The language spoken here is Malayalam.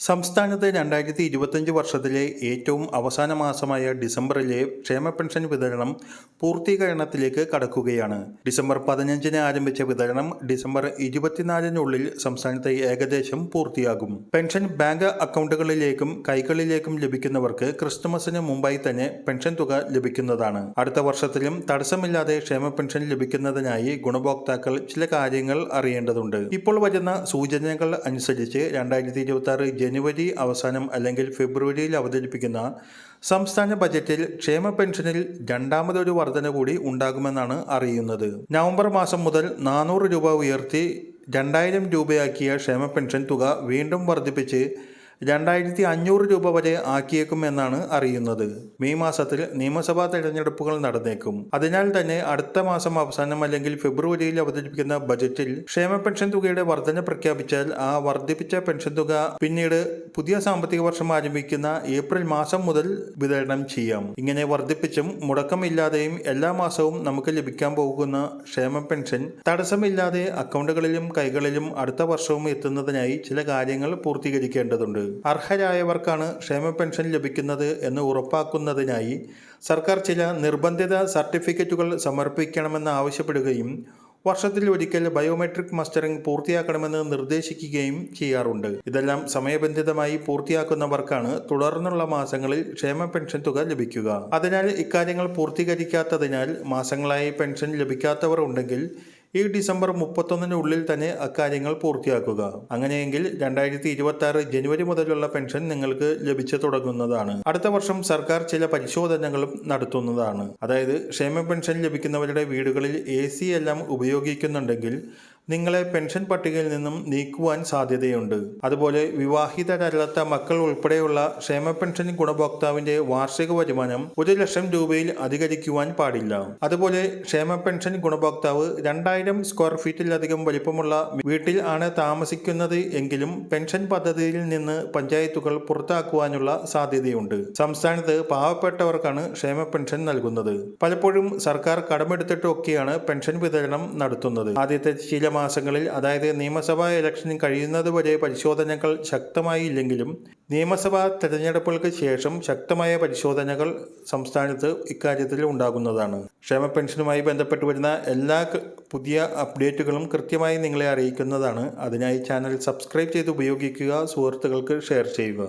സംസ്ഥാനത്ത് രണ്ടായിരത്തി ഇരുപത്തഞ്ച് വർഷത്തിലെ ഏറ്റവും അവസാന മാസമായ ഡിസംബറിലെ ക്ഷേമ പെൻഷൻ വിതരണം പൂർത്തീകരണത്തിലേക്ക് കടക്കുകയാണ്. ഡിസംബർ പതിനഞ്ചിന് ആരംഭിച്ച വിതരണം ഡിസംബർ ഇരുപത്തിനാലിനുള്ളിൽ സംസ്ഥാനത്തെ ഏകദേശം പൂർത്തിയാകും. പെൻഷൻ ബാങ്ക് അക്കൗണ്ടുകളിലേക്കും കൈകളിലേക്കും ലഭിക്കുന്നവർക്ക് ക്രിസ്തുമസിന് മുമ്പായി തന്നെ പെൻഷൻ തുക ലഭിക്കുന്നതാണ്. അടുത്ത വർഷത്തിലും തടസ്സമില്ലാതെ ക്ഷേമ പെൻഷൻ ലഭിക്കുന്നതിനായി ഗുണഭോക്താക്കൾ ചില കാര്യങ്ങൾ അറിയേണ്ടതുണ്ട്. ഇപ്പോൾ വരുന്ന സൂചനകൾ അനുസരിച്ച് രണ്ടായിരത്തി ഇരുപത്തി ജനുവരി അവസാനം അല്ലെങ്കിൽ ഫെബ്രുവരിയിൽ അവതരിപ്പിക്കുന്ന സംസ്ഥാന ബജറ്റിൽ ക്ഷേമ പെൻഷനിൽ രണ്ടാമതൊരു വർധന കൂടി ഉണ്ടാകുമെന്നാണ് അറിയുന്നത്. നവംബർ മാസം മുതൽ നാനൂറ് രൂപ ഉയർത്തി രണ്ടായിരം രൂപയാക്കിയ ക്ഷേമ പെൻഷൻ തുക വീണ്ടും വർദ്ധിപ്പിച്ച് രണ്ടായിരത്തി അഞ്ഞൂറ് രൂപ വരെ ആക്കിയേക്കുമെന്നാണ് അറിയുന്നത്. മെയ് മാസത്തിൽ നിയമസഭാ തെരഞ്ഞെടുപ്പുകൾ നടന്നേക്കും. അതിനാൽ തന്നെ അടുത്ത മാസം അവസാനം അല്ലെങ്കിൽ ഫെബ്രുവരിയിൽ അവതരിപ്പിക്കുന്ന ബജറ്റിൽ ക്ഷേമ പെൻഷൻ തുകയുടെ വർധന പ്രഖ്യാപിച്ചാൽ ആ വർദ്ധിപ്പിച്ച പെൻഷൻ തുക പിന്നീട് പുതിയ സാമ്പത്തിക വർഷം ആരംഭിക്കുന്ന ഏപ്രിൽ മാസം മുതൽ വിതരണം ചെയ്യാം. ഇങ്ങനെ വർദ്ധിപ്പിച്ചും മുടക്കമില്ലാതെയും എല്ലാ മാസവും നമുക്ക് ലഭിക്കാൻ പോകുന്ന ക്ഷേമ പെൻഷൻ തടസ്സമില്ലാതെ അക്കൗണ്ടുകളിലും കൈകളിലും അടുത്ത വർഷവും എത്തുന്നതിനായി ചില കാര്യങ്ങൾ പൂർത്തീകരിക്കേണ്ടതുണ്ട്. അർഹരായവർക്കാണ് ക്ഷേമ പെൻഷൻ ലഭിക്കുന്നത് എന്ന് ഉറപ്പാക്കുന്നതിനായി സർക്കാർ ചില നിർബന്ധിത സർട്ടിഫിക്കറ്റുകൾ സമർപ്പിക്കണമെന്ന് ആവശ്യപ്പെടുകയും വർഷത്തിൽ ഒരിക്കൽ ബയോമെട്രിക് മസ്റ്ററിംഗ് പൂർത്തിയാക്കണമെന്ന് നിർദ്ദേശിക്കുകയും ചെയ്യാറുണ്ട്. ഇതെല്ലാം സമയബന്ധിതമായി പൂർത്തിയാക്കുന്നവർക്കാണ് തുടർന്നുള്ള മാസങ്ങളിൽ ക്ഷേമ പെൻഷൻ തുക ലഭിക്കുക. അതിനാൽ ഇക്കാര്യങ്ങൾ പൂർത്തീകരിക്കാത്തതിനാൽ മാസങ്ങളായി പെൻഷൻ ലഭിക്കാത്തവർ ഉണ്ടെങ്കിൽ ഈ ഡിസംബർ മുപ്പത്തൊന്നിന് ഉള്ളിൽ തന്നെ അക്കാര്യങ്ങൾ പൂർത്തിയാക്കുക. അങ്ങനെയെങ്കിൽ രണ്ടായിരത്തി ഇരുപത്തി ആറ് ജനുവരി മുതലുള്ള പെൻഷൻ നിങ്ങൾക്ക് ലഭിച്ചു തുടങ്ങുന്നതാണ്. അടുത്ത വർഷം സർക്കാർ ചില പരിശോധനകളും നടത്തുന്നതാണ്. അതായത് ക്ഷേമ പെൻഷൻ ലഭിക്കുന്നവരുടെ വീടുകളിൽ എ എല്ലാം ഉപയോഗിക്കുന്നുണ്ടെങ്കിൽ നിങ്ങളെ പെൻഷൻ പട്ടികയിൽ നിന്നും നീക്കുവാൻ സാധ്യതയുണ്ട്. അതുപോലെ വിവാഹിതരല്ലാത്ത മക്കൾ ഉൾപ്പെടെയുള്ള ക്ഷേമ പെൻഷൻ ഗുണഭോക്താവിന്റെ വാർഷിക വരുമാനം ഒരു ലക്ഷം രൂപയിൽ അധികരിക്കുവാൻ പാടില്ല. അതുപോലെ ക്ഷേമ പെൻഷൻ ഗുണഭോക്താവ് രണ്ടായിരം സ്ക്വയർ ഫീറ്റിലധികം വലിപ്പമുള്ള വീട്ടിൽ ആണ് താമസിക്കുന്നത് എങ്കിലും പെൻഷൻ പദ്ധതിയിൽ നിന്ന് പഞ്ചായത്തുകൾ പുറത്താക്കുവാനുള്ള സാധ്യതയുണ്ട്. സംസ്ഥാനത്ത് പാവപ്പെട്ടവർക്കാണ് ക്ഷേമ പെൻഷൻ നൽകുന്നത്. പലപ്പോഴും സർക്കാർ കടമെടുത്തിട്ടൊക്കെയാണ് പെൻഷൻ വിതരണം നടത്തുന്നത്. ആദ്യത്തെ ചില മാസങ്ങളിൽ അതായത് നിയമസഭാ ഇലക്ഷൻ കഴിയുന്നതുവരെ പരിശോധനകൾ ശക്തമായില്ലെങ്കിലും നിയമസഭാ തെരഞ്ഞെടുപ്പുകൾക്ക് ശേഷം ശക്തമായ പരിശോധനകൾ സംസ്ഥാനത്ത് ഇക്കാര്യത്തിൽ ഉണ്ടാകുന്നതാണ്. ക്ഷേമ പെൻഷനുമായി ബന്ധപ്പെട്ട് വരുന്ന എല്ലാ പുതിയ അപ്ഡേറ്റുകളും കൃത്യമായി നിങ്ങളെ അറിയിക്കുന്നതാണ്. അതിനായി ചാനൽ സബ്സ്ക്രൈബ് ചെയ്ത് ഉപയോഗിക്കുക സുഹൃത്തുക്കൾക്ക് ഷെയർ ചെയ്യുക.